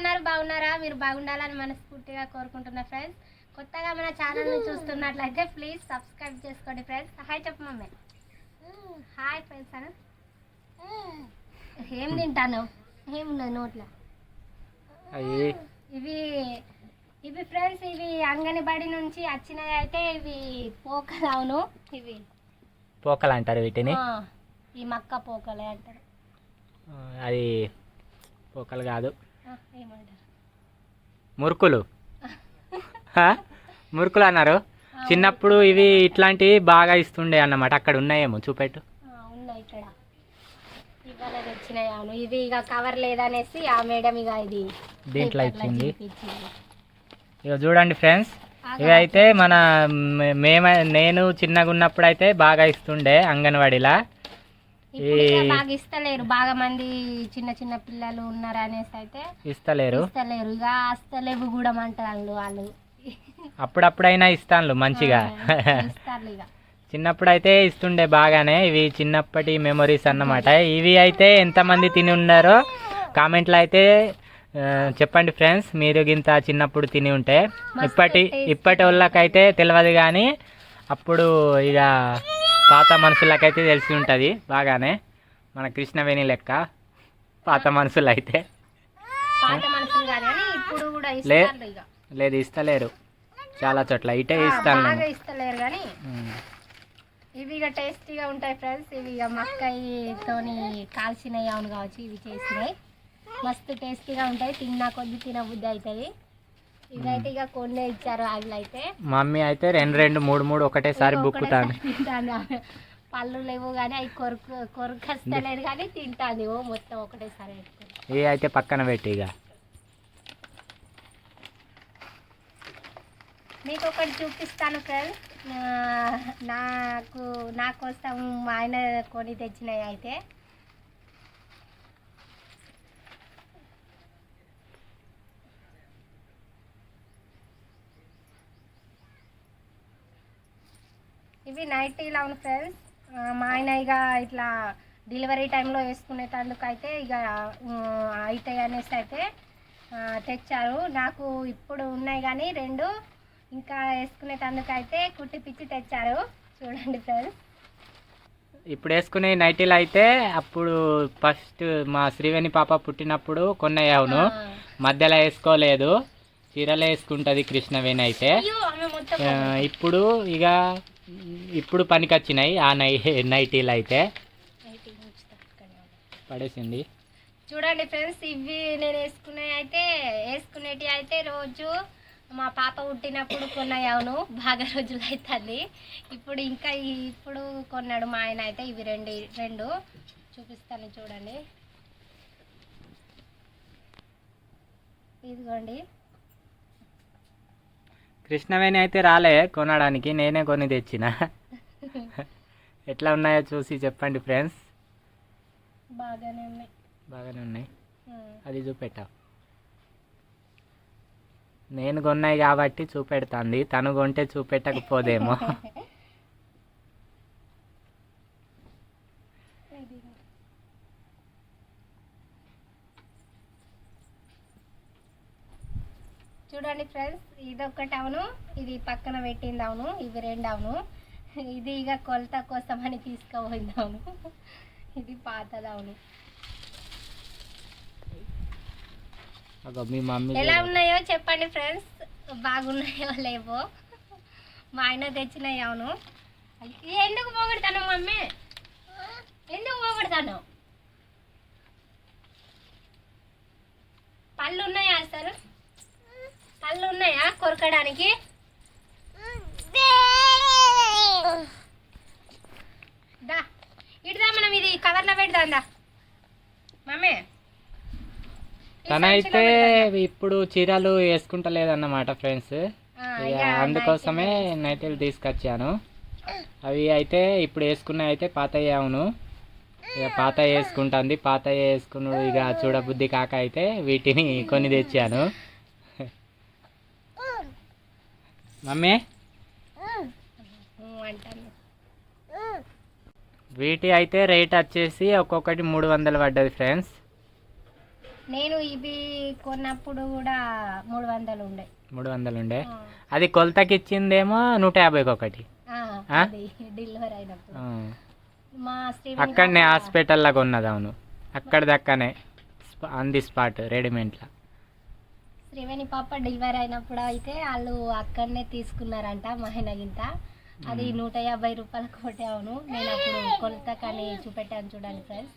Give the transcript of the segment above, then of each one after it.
ఉన్నారు బాగున్నారా? మీరు బాగుండాలని మనస్ఫూర్తిగా కోరుకుంటున్నా ఫ్రెండ్స్ కొత్తగా మన ఛానల్ని చూస్తున్నట్లయితే ప్లీజ్ సబ్స్క్రైబ్ చేసుకోండి ఫ్రెండ్స్ హాయ్ చెప్పు మమ్మీ. Hi friends Anu. ఏం తింటాను ఏమున్నది నోట్లో? ఇవి ఇవి ఫ్రెండ్స్ ఇవి అంగన్వాడి నుంచి వచ్చినవి అయితే ఇవి పోకలు అవును ఇవి. పోకలు అంటారు వీటిని? ఈ మక్క పోకలే అంటారు. అది పోకలు కాదు. మురుకులు? మురుకులు అన్నారు. చిన్నప్పుడు ఇవి ఇట్లాంటివి బాగా ఇస్తుండే అన్నమాట. అక్కడ ఉన్నాయేమో చూపెట్టు. ఆ, ఉన్నాయి ఇక్కడ. ఇవాళ తెచ్చినాయి అవును ఇది ఇక కవర్ లేదనేసి ఆ మేడం ఇక ఇది దీంట్లో ఇచ్చింది. ఇక చూడండి ఫ్రెండ్స్. ఇవి అయితే మన మేమ నేను చిన్నగా ఉన్నప్పుడు అయితే బాగా ఇస్తుండే అంగన్వాడీలా. ఇప్పుడు ఇక ఈ- బాగా ఇస్తలేరు. బాగా మంది చిన్న చిన్న పిల్లలు ఉన్నారు అనేసి అయితే ఇస్తలేరు. ఇస్తలేరు. ఇక అస్తలేవు కూడా అంటారు వాళ్ళు. అప్పుడప్పుడైనా ఇస్తాను మంచిగా. ఇస్తారు ఇక చిన్నప్పుడు అయితే ఇస్తుండే బాగానే. ఇవి చిన్నప్పటి మెమొరీస్ అన్నమాట. ఇవి అయితే ఎంతమంది తిని ఉన్నారో కామెంట్లో అయితే చెప్పండి ఫ్రెండ్స్. మీరు గింత చిన్నప్పుడు తిని ఉంటే. ఇప్పటి ఇప్పటి వాళ్ళకైతే తెలియదు కానీ అప్పుడు ఇక పాత మనుషులకైతే తెలిసి ఉంటుంది బాగానే. మన కృష్ణవేణి లెక్క పాత మనుషులు అయితే లేదు ఇస్తలేరు. చాలా చోట్ల ఇటే ఇస్తాను ఇస్తలేరు కానీ. ఇవి ఇక టేస్టీగా ఉంటాయి ఫ్రెండ్స్. ఇవి ఇక మక్కయితోని కాల్చినవి అవును కావచ్చు ఇవి చేసినాయి మస్తు టేస్టీగా ఉంటాయి తిన్నా కొద్ది తినబుద్ధి అవుతుంది. ఇదైతే ఇక కొన్నే ఇచ్చారు అయితే మమ్మీ అయితే రెండు రెండు మూడు మూడు ఒకటేసారి బుక్కుతాను. పళ్ళు లేవు కానీ అవి కొరకు కొరకస్తలేదు కానీ తింటాను ఓ మొత్తం ఒకటేసారి ఇవి అయితే పక్కన పెట్టి ఇక. మీకు ఒకటి చూపిస్తాను ఫ్రెండ్స్ నాకు నా కోసం మా ఆయన కొని తెచ్చినాయి అయితే. ఇవి నైటీలు అవును ఫ్రెండ్స్ మా ఆయన ఇక ఇట్లా డెలివరీ టైంలో వేసుకునేటందుకు అయితే ఇక అవుతాయి అనేసి అయితే తెచ్చారు. నాకు ఇప్పుడు ఉన్నాయి కానీ రెండు. ఇంకా వేసుకునేటందుకు అయితే కుట్టి పిచ్చి తెచ్చారు. చూడండి ఫ్రెండ్స్ ఇప్పుడు వేసుకునే నైటీలు అయితే అప్పుడు ఫస్ట్ మా శ్రీవేణి పాప పుట్టినప్పుడు కొన్నాయి అవును. మధ్యలో వేసుకోలేదు. చీరలే వేసుకుంటుంది కృష్ణవేణి అయితే. ఇప్పుడు ఇక ఇప్పుడు పనికొచ్చినాయి. ఆ నై నైటీలు అయితే. పడేసింది. చూడండి ఫ్రెండ్స్ ఇవి నేను వేసుకునే అయితే వేసుకునేటి అయితే రోజు మా పాప పుట్టినప్పుడు కొన్నాయి అవును. బాగా రోజులు అవుతుంది ఇప్పుడు ఇంకా ఇప్పుడు కొన్నాడు మా ఆయన అయితే ఇవి రెండు రెండు. చూపిస్తాను చూడండి. ఇదిగోండి. కృష్ణవేణి అయితే రాలే కొనడానికి నేనే కొని తెచ్చిన. ఎట్లా ఉన్నాయో చూసి చెప్పండి ఫ్రెండ్స్. బాగానే ఉన్నాయి. బాగానే ఉన్నాయి. అది చూపెట్టా. నేను కొన్నాయి కాబట్టి చూపెడుతుంది తను కొంటే చూపెట్టకపోదేమో. చూడండి ఫ్రెండ్స్ ఇది ఒకటి అవును. ఇది పక్కన పెట్టింది అవును. ఇవి రెండు అవును. ఇది ఇక కొలత కోసం అని తీసుకుపోయింది అవును. ఇది పాతది అవును. అగో మీ మమ్మీ ఎలా. ఉన్నాయో చెప్పండి ఫ్రెండ్స్. బాగున్నాయో లేవో. మా ఆయన తెచ్చినాయి అవును. ఎందుకు పోగొడతాను మమ్మీ? ఎందుకు పోగొడతాను పళ్ళు ఉన్నాయా సార్ పళ్ళు ఉన్నాయా కొరకడానికి? దా మనం ఇది కవర్లో పెడదాం దా. మమ్మీ ఈ తన సంచిలో అయితే పెడదాం దా. ఇప్పుడు చీరలు వేసుకుంటలేదన్నమాట ఫ్రెండ్స్. అందుకోసమే నైటీలు నైటీలు తీసుకొచ్చాను. అవి అయితే ఇప్పుడు వేసుకున్నాయి అయితే పాతయ్య అవును. ఇక పాత వేసుకుంటుంది పాత వేసుకున్నాడు. ఇక చూడబుద్ధి కాక అయితే వీటిని కొని తెచ్చాను. మమ్మీ? వీటి అయితే రేట్ వచ్చేసి ఒక్కొక్కటి మూడు వందలు పడ్డది ఫ్రెండ్స్. నేను ఇవి కొన్నప్పుడు కూడా మూడు వందలు ఉండే. మూడు వందలు ఉండే. అది కొలతకి ఇచ్చిందేమో నూట యాభైకి ఒకటి. డెలివరీ అయినప్పుడు. మా అక్కడనే హాస్పిటల్లో కొన్నది అవును. అక్కడ దక్కనే ఆన్ ది స్పాట్ రెడీమేడ్లో. శ్రీవేణి పాప డెలివరీ అయినప్పుడు అయితే వాళ్ళు అక్కడనే తీసుకున్నారంట మహిళగింత అది నూట యాభై రూపాయలకు ఒకటి అవును. నేను అప్పుడు కొలతకని చూపెట్టాను చూడండి ఫ్రెండ్స్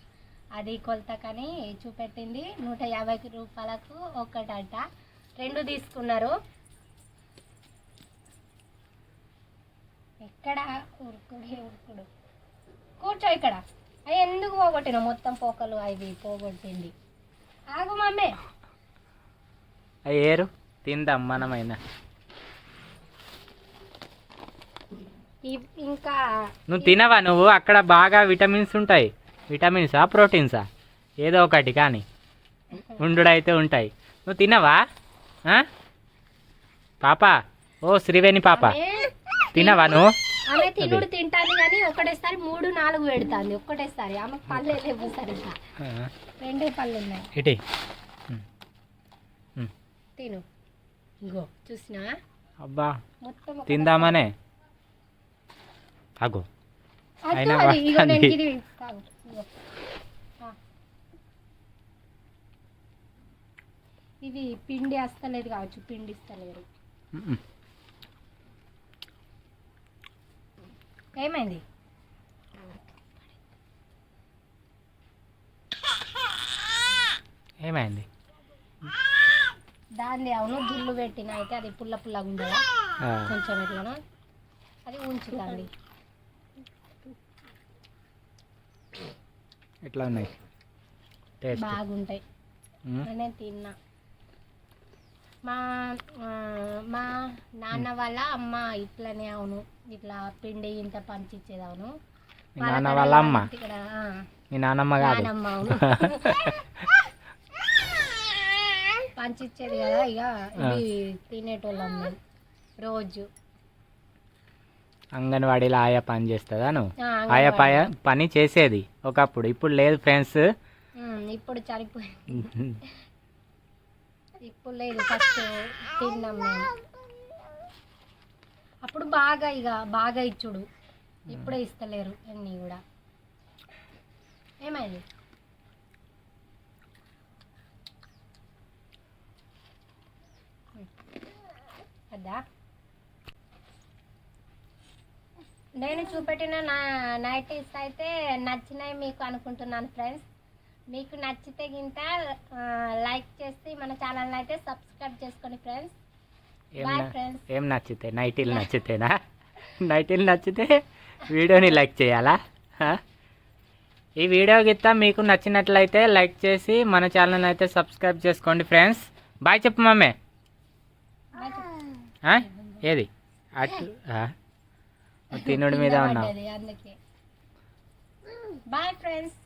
అది కొలతకని చూపెట్టింది. నూట యాభై రూపాయలకు ఒకటంట. రెండు తీసుకున్నారు. ఎక్కడ? ఉరుకుడే ఉరుకుడు. కూర్చో ఇక్కడ. అవి ఎందుకు పోగొట్టిన మొత్తం పోకలు అవి పోగొట్టింది. ఆగు మమ్మీ. ఏరు తిందాం మనమైనా. ఇంకా నువ్వు తినవా నువ్వు? అక్కడ బాగా విటమిన్స్ ఉంటాయి. విటమిన్సా ప్రోటీన్సా? ఏదో ఒకటి కానీ. ఉండుడైతే ఉంటాయి. నువ్వు తినవా? పాప? ఓ శ్రీవేణి పాప. తినవా నువ్వు? ఆమె తినుడు తింటాను కానీ ఒకటేసారి మూడు నాలుగు పెడుతుంది. ఒక్కటేసారి. ఆమె లేవు సరిగ్గా. రెండే పళ్ళు ఉన్నాయి. తిను ఇగో చూసినా అబ్బా మొత్తం ఒక- తిందామనే అగో అద్దు అయినా అది, ఇగో నేను వాడుతుంది. ఇది తాగు, ఇగో. ఆ. ఇది పిండి వస్తలేదు కావచ్చు పిండి ఇస్తలేరు. ఏమైంది ఏమైంది దాన్ని అవును గిల్లు పెట్టిన అయితే అది పుల్ల పుల్లగా ఉండదా? కొంచెం ఎట్లనో అది ఉంచుతుంది ఎట్లా ఉన్నాయి? టేస్ట్ బాగుంటాయి. నేను తిన్నా. మా మా నాన్న వాళ్ళ అమ్మ ఇట్లనే అవును ఇట్లా పిండి ఇంత పంచిచ్చేది అవును. నాన్న వాళ్ళ అమ్మ? మీ నాన్నమ్మ కాదు. నానమ్మ అవును. పంచిచ్చేది కదా ఇక ఇవి తినేటోళ్ళం మేము. రోజు. అంగన్వాడీలో ఆయా పని చేస్తుందా నువ్వు? ఆయా పయ. పని చేసేది ఒకప్పుడు ఇప్పుడు లేదు ఫ్రెండ్స్. ఇప్పుడు చనిపోయి ఇప్పుడు లేదు ఫస్ట్ తిన్నాం మేము. అప్పుడు బాగా ఇక బాగా ఇచ్చుడు. ఇప్పుడే ఇస్తలేరు అన్నీ కూడా. ఏమైంది అదా నేను చూపెట్టిన నా నైటీస్ అయితే నచ్చినాయి మీకు అనుకుంటున్నాను ఫ్రెండ్స్. మీకు నచ్చితే గింత లైక్ చేసి మన ఛానల్ అయితే సబ్స్క్రైబ్ చేసుకోండి ఫ్రెండ్స్. బాయ్ ఫ్రెండ్స్ ఏం నచ్చితే? నైటీలు నచ్చితేనా? నైటీలు నచ్చితే వీడియోని లైక్ చేయాలా? ఈ వీడియో గిత్త మీకు నచ్చినట్లయితే లైక్ చేసి మన ఛానల్ అయితే సబ్స్క్రైబ్ చేసుకోండి ఫ్రెండ్స్. బాయ్ చెప్పు మమ్మీ? ఏది? అటు ఆ? తినుడి మీద ఉన్నా బాయ్ ఫ్రెండ్స్